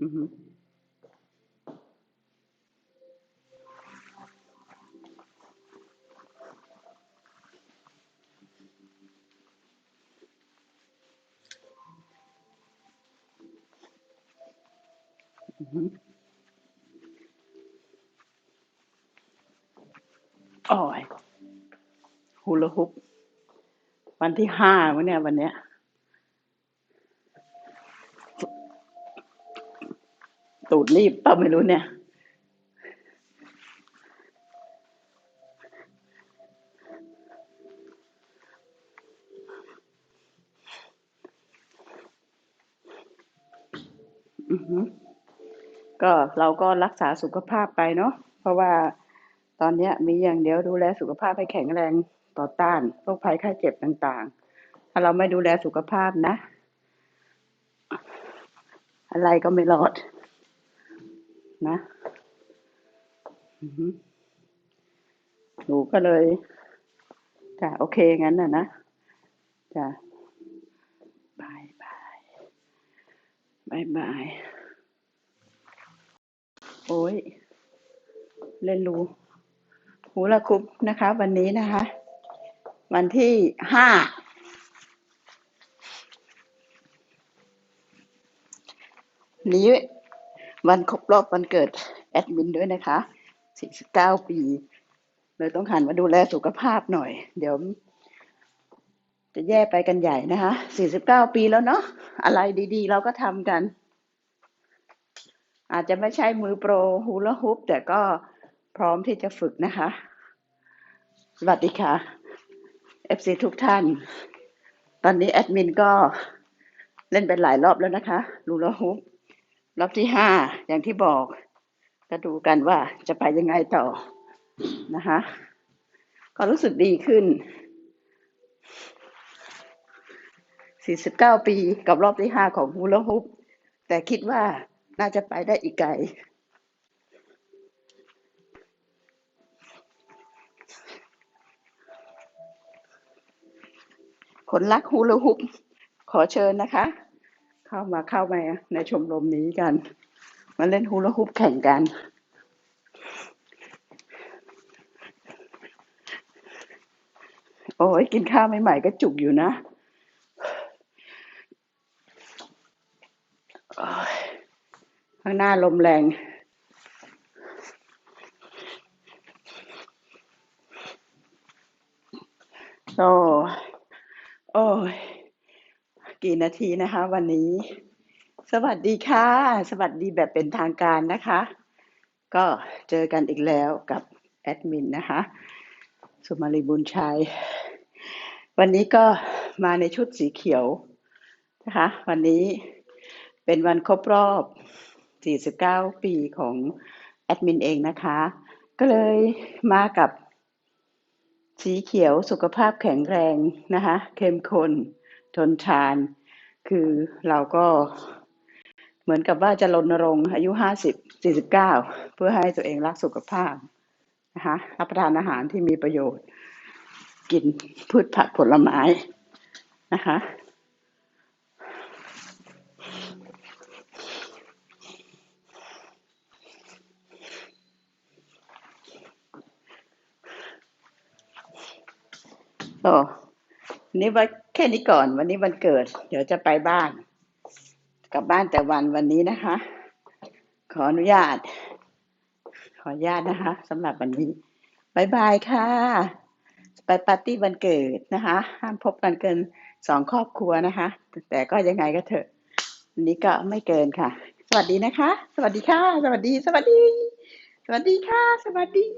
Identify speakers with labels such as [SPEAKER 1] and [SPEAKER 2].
[SPEAKER 1] อือฮึอือฮึโอ๊ย Hula hoop วันที่ห้ามั้งเนี่ยวันเนี้ย ตูดรีบเปล่าไม่รู้เนี่ยอือฮึก็เราก็รักษาสุขภาพไปเนาะเพราะว่าตอนนี้มีอย่างเดียวดูแลสุขภาพให้แข็งแรงต่อต้านโรคภัยไข้เจ็บต่างๆ ถ้าเราไม่ดูแลสุขภาพนะ อะไรก็ไม่รอด นะหนูก็เลยจ้ะโอเคงั้นน่ะนะจ้ะบายบายบายบายโอ้ยเล่นรู้หูละคุปนะคะ วันนี้นะคะ วันที่ห้านี้ วันครบรอบวันเกิดแอดมินด้วยนะคะ 49 ปี เลยต้องหันมาดูแลสุขภาพหน่อย เดี๋ยว จะแย่ไปกันใหญ่นะคะ 49 ปีแล้วเนาะ อะไรดีๆ เราก็ทำกัน อาจจะไม่ใช่มือโปรฮูลาฮุปแต่ก็พร้อมที่จะฝึกนะคะ สวัสดีค่ะ FC ทุกท่าน ตอนนี้แอดมินก็เล่นไปหลายรอบแล้วนะคะรูลาฮุป รอบที่ห้าอย่างที่บอกก็ดูกันว่าจะไปยังไงต่อนะคะก็รู้สึกดีขึ้น 49 ปีกับรอบที่ห้าของฮูลาฮุปแต่คิดว่าน่าจะไปได้อีกไกล คนรักฮูลาฮุปขอเชิญนะคะ เข้ามาเข้ามาในชมรมนี้กัน มาเล่นฮูลาฮุปแข่งกัน โอ้ยกินข้าวใหม่ๆก็จุกอยู่นะข้างหน้าลมแรงโอ้โอ้ย กี่นาทีนะคะ วันนี้ สวัสดีค่ะ สวัสดีแบบเป็นทางการนะคะ ก็เจอกันอีกแล้วกับแอดมินนะคะสุมาลีบุญชัย วันนี้ก็มาในชุดสีเขียวนะคะ วันนี้เป็นวันครบรอบ 49 ปีของแอดมินเองนะคะ ก็เลยมากับสีเขียวสุขภาพแข็งแรงนะคะเข้มข้น ทนทาน คือเราก็เหมือนกับว่าจะรณรงค์อายุห้าสิบสี่สิบเก้าเพื่อให้ตัวเองรักสุขภาพนะคะรับประทานอาหารที่มีประโยชน์ กินพืชผักผลไม้นะคะโอ้วันนี้ว่า ค่นี้ก่อน วันนี้วันเกิด เดี๋ยวจะไปบ้าน กลับบ้านแต่วันวันนี้นะคะ ขออนุญาต ขออนุญาตนะคะสำหรับวันนี้บายบายค่ะ ไปปาร์ตี้วันเกิดนะคะ ห้ามพบกันเกินสองครอบครัวนะคะ แต่ก็ยังไงก็เถอะวันนี้ก็ไม่เกินค่ะ สวัสดีนะคะ สวัสดีค่ะ สวัสดี สวัสดี สวัสดีค่ะ สวัสดี